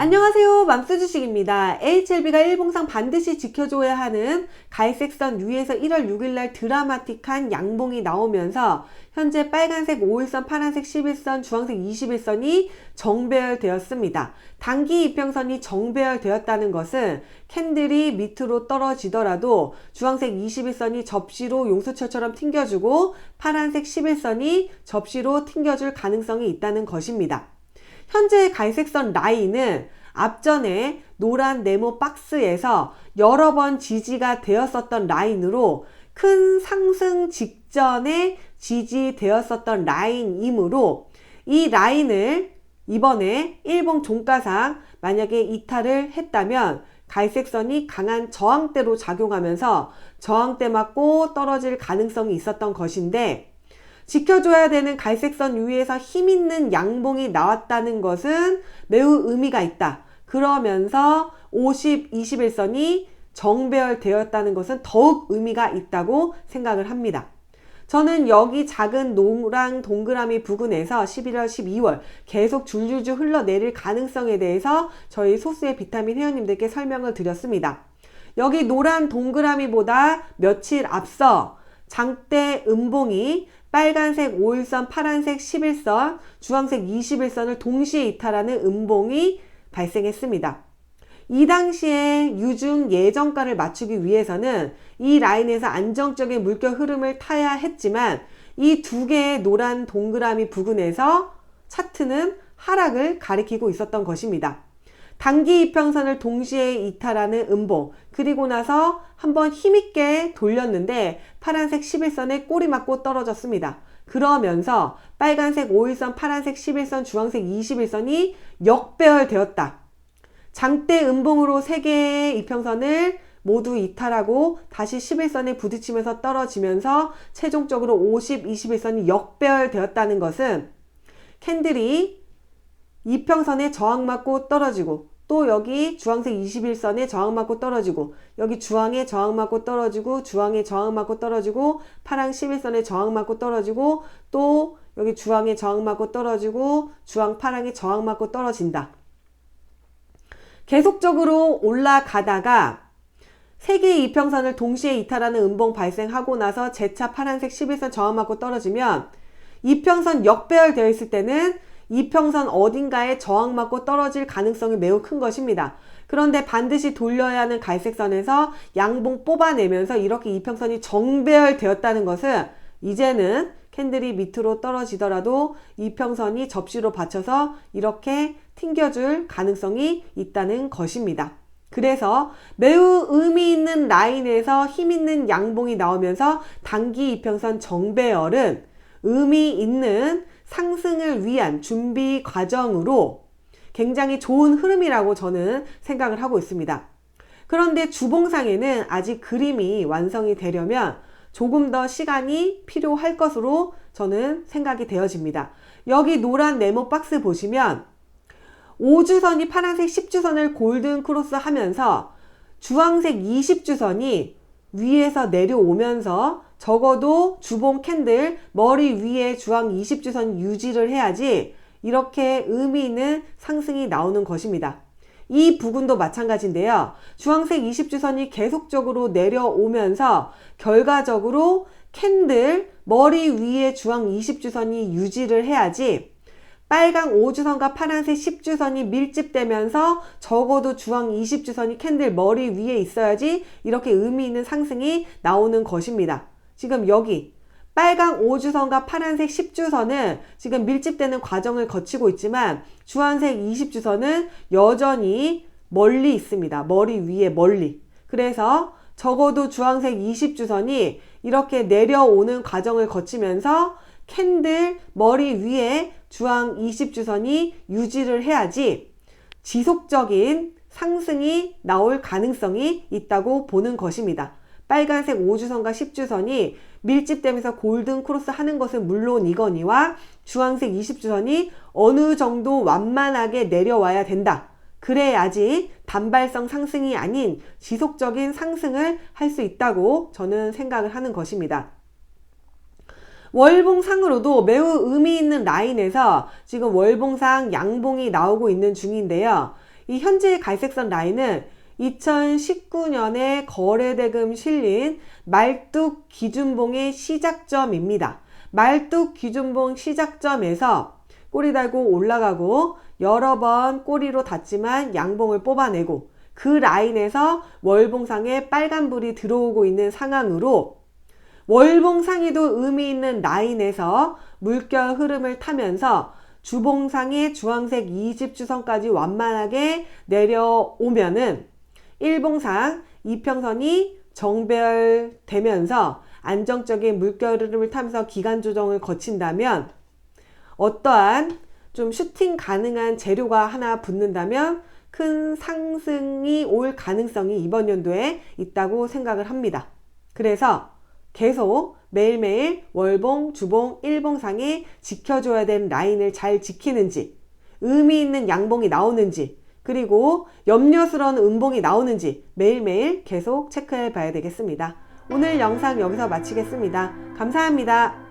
안녕하세요. 맘스주식입니다. HLB가 일봉상 반드시 지켜줘야 하는 갈색선 위에서 1월 6일날 드라마틱한 양봉이 나오면서 현재 빨간색 5일선, 파란색 11선, 주황색 21선이 정배열되었습니다. 단기 이평선이 정배열되었다는 것은 캔들이 밑으로 떨어지더라도 주황색 21선이 접시로 용수철처럼 튕겨주고 파란색 11선이 접시로 튕겨줄 가능성이 있다는 것입니다. 현재 갈색선 라인은 앞전에 노란 네모 박스에서 여러 번 지지가 되었었던 라인으로 큰 상승 직전에 지지되었었던 라인이므로 이 라인을 이번에 일봉 종가상 만약에 이탈을 했다면 갈색선이 강한 저항대로 작용하면서 저항대 맞고 떨어질 가능성이 있었던 것인데 지켜줘야 되는 갈색선 위에서 힘있는 양봉이 나왔다는 것은 매우 의미가 있다. 그러면서 50, 21선이 정배열되었다는 것은 더욱 의미가 있다고 생각을 합니다. 저는 여기 작은 노랑 동그라미 부근에서 11월, 12월 계속 줄줄줄 흘러내릴 가능성에 대해서 저희 소스의 비타민 회원님들께 설명을 드렸습니다. 여기 노란 동그라미보다 며칠 앞서 장대 음봉이 빨간색 5일선, 파란색 11선, 주황색 21선을 동시에 이탈하는 음봉이 발생했습니다. 이 당시에 유중 예정가를 맞추기 위해서는 이 라인에서 안정적인 물결 흐름을 타야 했지만 이 두 개의 노란 동그라미 부근에서 차트는 하락을 가리키고 있었던 것입니다. 단기 이평선을 동시에 이탈하는 음봉 그리고 나서 한번 힘있게 돌렸는데 파란색 11선에 꼬리 맞고 떨어졌습니다. 그러면서 빨간색 5일선, 파란색 11선, 주황색 21선이 역배열되었다. 장대 음봉으로 3개의 이평선을 모두 이탈하고 다시 11선에 부딪히면서 떨어지면서 최종적으로 50, 21선이 역배열되었다는 것은 캔들이 이평선에 저항 맞고 떨어지고 또 여기 주황색 21선에 저항 맞고 떨어지고 여기 주황에 저항 맞고 떨어지고 주황에 저항 맞고 떨어지고 파랑 11선에 저항 맞고 떨어지고 또 여기 주황에 저항 맞고 떨어지고 주황 파랑에 저항 맞고 떨어진다. 계속적으로 올라가다가 세 개의 이평선을 동시에 이탈하는 음봉 발생하고 나서 재차 파란색 11선 저항 맞고 떨어지면 이평선 역배열되어 있을 때는 이평선 어딘가에 저항 맞고 떨어질 가능성이 매우 큰 것입니다. 그런데 반드시 돌려야 하는 갈색선에서 양봉 뽑아내면서 이렇게 이평선이 정배열되었다는 것은 이제는 캔들이 밑으로 떨어지더라도 이평선이 접시로 받쳐서 이렇게 튕겨줄 가능성이 있다는 것입니다. 그래서 매우 의미 있는 라인에서 힘 있는 양봉이 나오면서 단기 이평선 정배열은 의미 있는 상승을 위한 준비 과정으로 굉장히 좋은 흐름이라고 저는 생각을 하고 있습니다. 그런데 주봉상에는 아직 그림이 완성이 되려면 조금 더 시간이 필요할 것으로 저는 생각이 되어집니다. 여기 노란 네모 박스 보시면 5주선이 파란색 10주선을 골든 크로스 하면서 주황색 20주선이 위에서 내려오면서 적어도 주봉 캔들 머리 위에 주황 20주선 유지를 해야지 이렇게 의미 있는 상승이 나오는 것입니다. 이 부분도 마찬가지인데요. 주황색 20주선이 계속적으로 내려오면서 결과적으로 캔들 머리 위에 주황 20주선이 유지를 해야지 빨강 5주선과 파란색 10주선이 밀집되면서 적어도 주황 20주선이 캔들 머리 위에 있어야지 이렇게 의미 있는 상승이 나오는 것입니다. 지금 여기 빨강 5주선과 파란색 10주선은 지금 밀집되는 과정을 거치고 있지만 주황색 20주선은 여전히 멀리 있습니다. 머리 위에 멀리. 그래서 적어도 주황색 20주선이 이렇게 내려오는 과정을 거치면서 캔들 머리 위에 주황 20주선이 유지를 해야지 지속적인 상승이 나올 가능성이 있다고 보는 것입니다. 빨간색 5주선과 10주선이 밀집되면서 골든 크로스 하는 것은 물론이거니와 주황색 20주선이 어느 정도 완만하게 내려와야 된다. 그래야지 단발성 상승이 아닌 지속적인 상승을 할 수 있다고 저는 생각을 하는 것입니다. 월봉상으로도 매우 의미 있는 라인에서 지금 월봉상 양봉이 나오고 있는 중인데요. 이 현재의 갈색선 라인은 2019년에 거래대금 실린 말뚝 기준봉의 시작점입니다. 말뚝 기준봉 시작점에서 꼬리 달고 올라가고 여러 번 꼬리로 닿지만 양봉을 뽑아내고 그 라인에서 월봉상에 빨간불이 들어오고 있는 상황으로 월봉상에도 의미 있는 라인에서 물결 흐름을 타면서 주봉상의 주황색 20주선까지 완만하게 내려오면은 일봉상 이평선이 정별되면서 안정적인 물결 흐름을 타면서 기간 조정을 거친다면 어떠한 좀 슈팅 가능한 재료가 하나 붙는다면 큰 상승이 올 가능성이 이번 연도에 있다고 생각을 합니다. 그래서 계속 매일매일 월봉, 주봉, 일봉상에 지켜줘야 되는 라인을 잘 지키는지, 의미 있는 양봉이 나오는지, 그리고 염려스러운 음봉이 나오는지 매일매일 계속 체크해 봐야 되겠습니다. 오늘 영상 여기서 마치겠습니다. 감사합니다.